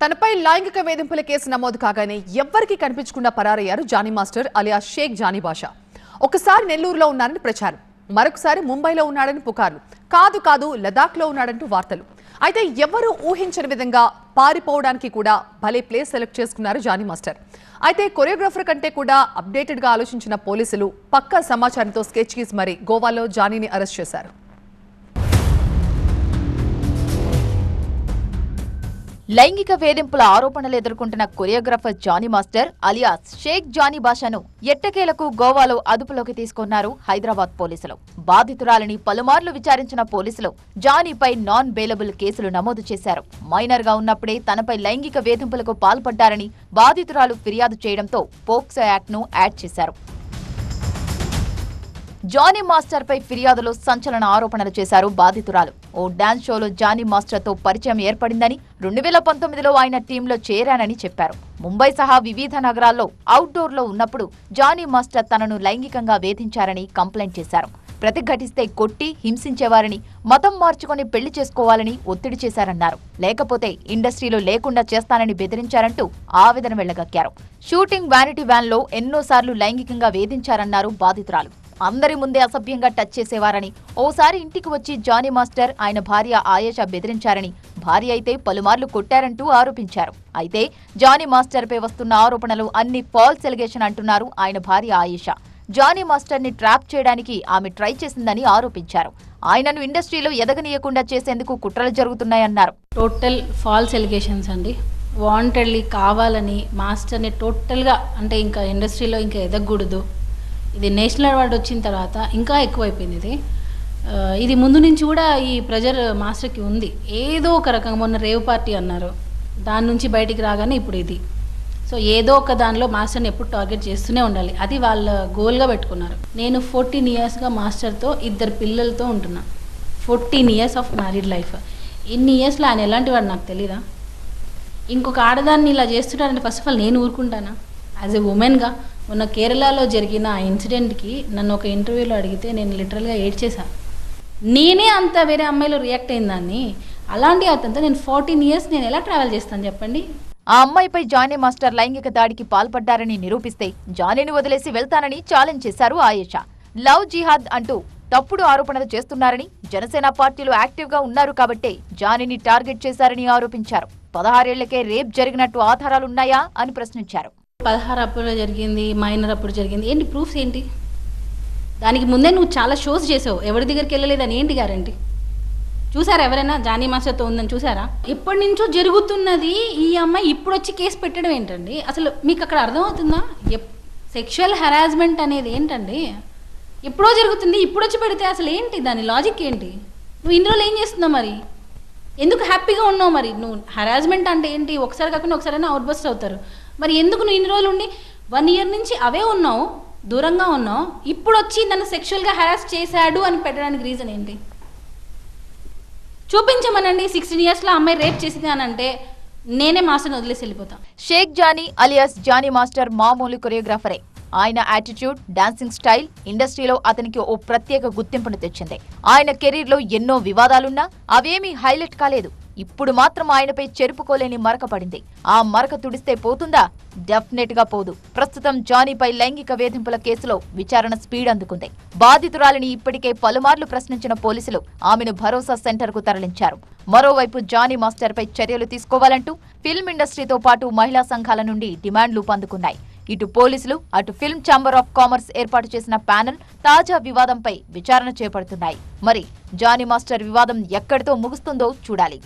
తనపై లైంగిక వేధింపుల కేసు నమోదు కాగానే ఎవ్వరికీ కనిపించకుండా పరారయ్యారు Johnny master alias Sheikh Johnny Basha. ఒకసారి నెల్లూరులో ఉన్నారని ప్రచారం. మరొకసారి ముంబైలో ఉన్నాడని పుకార్లు. కాదు కాదు లదాఖ్లో ఉన్నాడంటూ వార్తలు. అయితే ఎవరూ ఊహించని విధంగా పారిపోవడానికి కూడా భలే ప్లేస్ సెలెక్ట్ చేసుకున్నారు జానీ మాస్టర్. అయితే కొరియోగ్రాఫర్ కంటే కూడా అప్డేటెడ్గా ఆలోచించిన పోలీసులు పక్కా సమాచారంతో స్కెచ్ గీసి మరి గోవాలో జానీని అరెస్ట్ చేశారు. లైంగిక వేధింపుల ఆరోపణలు ఎదుర్కొంటున్న choreographer Johnny master alias Shaik Johnny బాషాను ఎట్టకేలకు గోవాలో అదుపులోకి తీసుకున్నారు హైదరాబాద్ పోలీసులు. బాధితురాలని పలుమార్లు విచారించిన పోలీసులు జానీపై నాన్ బెయిలబుల్ కేసులు నమోదు చేశారు. మైనర్గా ఉన్నప్పుడే తనపై లైంగిక వేధింపులకు పాల్పడ్డారని బాధితురాలు ఫిర్యాదు చేయడంతో పోక్సో యాక్ట్ను యాడ్ చేశారు. జానీ మాస్టర్ పై ఫిర్యాదులో సంచలన ఆరోపణలు చేశారు బాధితురాలు. ఓ డాన్స్ షోలో జానీ మాస్టర్తో పరిచయం ఏర్పడిందని రెండు వేల పంతొమ్మిదిలో ఆయన టీంలో చేరానని చెప్పారు. ముంబై సహా వివిధ నగరాల్లో అవుట్డోర్లో ఉన్నప్పుడు జానీ మాస్టర్ తనను లైంగికంగా వేధించారని కంప్లైంట్ చేశారు. ప్రతిఘటిస్తే కొట్టి హింసించేవారని మతం మార్చుకొని పెళ్ళి చేసుకోవాలని ఒత్తిడి చేశారన్నారు. లేకపోతే ఇండస్ట్రీలో లేకుండా చేస్తానని బెదిరించారంటూ ఆవేదన వెళ్ళగక్కారు. షూటింగ్ వ్యానిటీ వ్యాన్లో ఎన్నోసార్లు లైంగికంగా వేధించారన్నారు బాధితురాలు. అందరి ముందే అసభ్యంగా టచ్ చేసేవారని. ఓసారి ఇంటికి వచ్చి జానీ మాస్టర్ ఆయన భార్య ఆయేషా బెదిరించారని. భార్య అయితే పలుమార్లు కొట్టారంటూ ఆరోపించారు. అయితే జానీ మాస్టర్పై వస్తున్న ఆరోపణలు అన్ని ఫాల్స్ ఎలిగేషన్ అంటున్నారు ఆయన భార్య ఆయేషా. జానీ మాస్టర్ని ట్రాప్ చేయడానికి ఆమె ట్రై చేసిందని ఆరోపించారు. ఆయనను ఇండస్ట్రీలో ఎదగనీయకుండా చేసేందుకు కుట్రలు జరుగుతున్నాయన్నారు. టోటల్ ఫాల్స్ ఎలిగేషన్స్ అండి. వాంటెడ్లీ కావాలని మాస్టర్ని టోటల్గా అంటే ఇంకా ఇండస్ట్రీలో ఇంకా ఎదగకూడదు. ఇది నేషనల్ అవార్డు వచ్చిన తర్వాత ఇంకా ఎక్కువైపోయింది ఇది. ఇది ముందు నుంచి కూడా ఈ ప్రెజర్ మాస్టర్కి ఉంది. ఏదో ఒక రకంగా మొన్న రేవ్ పార్టీ అన్నారు. దాని నుంచి బయటికి రాగానే ఇప్పుడు ఇది. సో ఏదో ఒక దానిలో మాస్టర్ని ఎప్పుడు టార్గెట్ చేస్తూనే ఉండాలి. అది వాళ్ళ గోల్గా పెట్టుకున్నారు. నేను ఫోర్టీన్ ఇయర్స్గా మాస్టర్తో ఇద్దరు పిల్లలతో ఉంటున్నా. Fourteen years of married life. ఇన్ని ఇయర్స్లో ఆయన ఎలాంటి వాడు నాకు తెలీదా? ఇంకొక ఆడదాన్ని ఇలా చేస్తున్నారంటే ఫస్ట్ ఆఫ్ ఆల్ నేను ఊరుకుంటానా? యాజ్ ఎ ఉమెన్గా మొన్న కేరళలో జరిగిన ఆ ఇన్సిడెంట్కి నన్ను ఒక ఇంటర్వ్యూలో అడిగితే నేను లిటరల్గా ఏడ్చేసా నేనే అంత వేరే అమ్మాయిలో రియాక్ట్ అయిందాన్ని అలాంటి అతనితో నేను ఫార్టీన్ ఇయర్స్ నేను ఎలా ట్రావెల్ చేస్తాను చెప్పండి? ఆ అమ్మాయిపై జానీ మాస్టర్ లైంగిక దాడికి పాల్పడ్డారని నిరూపిస్తే జానీని వదిలేసి వెళ్తానని ఛాలెంజ్ చేశారు ఆయేషా. లవ్ జిహాద్ అంటూ తప్పుడు ఆరోపణలు చేస్తున్నారని జనసేన పార్టీలో యాక్టివ్గా ఉన్నారు కాబట్టే జానీని టార్గెట్ చేశారని ఆరోపించారు. పదహారేళ్ళకే రేప్ జరిగినట్టు ఆధారాలున్నాయా అని ప్రశ్నించారు. పదహారు అప్పుడు జరిగింది మైనర్ అప్పుడు జరిగింది. ఏంటి ప్రూఫ్స్ ఏంటి? దానికి ముందే నువ్వు చాలా షోస్ చేసావు. ఎవరి దగ్గరికి వెళ్ళలేదని ఏంటి గ్యారంటీ చూసారా ఎవరైనా జానీ మాస్టర్తో ఉందని చూసారా? ఎప్పటి నుంచో జరుగుతున్నది ఈ అమ్మాయి ఇప్పుడు వచ్చి కేసు పెట్టడం ఏంటండి? అసలు మీకు అక్కడ అర్థమవుతుందా? సెక్షువల్ హెరాస్మెంట్ అనేది ఏంటండి? ఎప్పుడో జరుగుతుంది ఇప్పుడు వచ్చి పెడితే అసలు ఏంటి? దాని లాజిక్ ఏంటి? నువ్వు ఇన్ని రోజులు ఏం చేస్తున్నావు మరి? ఎందుకు హ్యాపీగా ఉన్నావు మరి? నువ్వు హెరాస్మెంట్ అంటే ఏంటి? ఒకసారి కాకుండా ఒకసారైనా అవుట్ బస్ట్ అవుతారు. మరి ఎందుకు నువ్వు ఇన్ని రోజులు ఉండి వన్ ఇయర్ నుంచి అవే ఉన్నావు దూరంగా ఉన్నావు ఇప్పుడు వచ్చి నన్ను సెక్షువల్గా హెరాస్ చేశాడు అని పెట్టడానికి రీజన్ ఏంటి? చూపించమనండి సిక్స్టీన్ ఇయర్స్లో అమ్మాయి రేప్ చేసింది అని అంటే నేనే మాస్టర్ని వదిలేసి వెళ్ళిపోతాను Sheikh Johnny alias Johnny master మామూలు కొరియోగ్రాఫరే ఆయన యాటిట్యూడ్ డాన్సింగ్ స్టైల్ ఇండస్ట్రీలో అతనికి ఓ ప్రత్యేక గుర్తింపును తెచ్చింది. ఆయన కెరీర్లో ఎన్నో వివాదాలున్నా అవేమీ హైలైట్ కాలేదు. ఇప్పుడు మాత్రం ఆయనపై చెరుపుకోలేని మరక పడింది. ఆ మరక తుడిస్తే పోతుందా? డెఫినెట్గా పోదు. ప్రస్తుతం జానీపై లైంగిక వేధింపుల కేసులో విచారణ స్పీడ్ అందుకుంది. బాధితురాలిని ఇప్పటికే పలుమార్లు ప్రశ్నించిన పోలీసులు ఆమెను భరోసా సెంటర్కు తరలించారు. మరోవైపు జానీ మాస్టర్ పై చర్యలు తీసుకోవాలంటూ ఫిల్మ్ ఇండస్ట్రీతో పాటు మహిళా సంఘాల నుండి డిమాండ్లు పందుకున్నాయి. ఇటు పోలీసులు అటు ఫిల్మ్ ఛాంబర్ ఆఫ్ కామర్స్ ఏర్పాటు చేసిన ప్యానెల్ తాజా వివాదంపై విచారణ చేపడుతున్నాయి. మరి జానీ మాస్టర్ వివాదం ఎక్కడితో ముగుస్తుందో చూడాలి.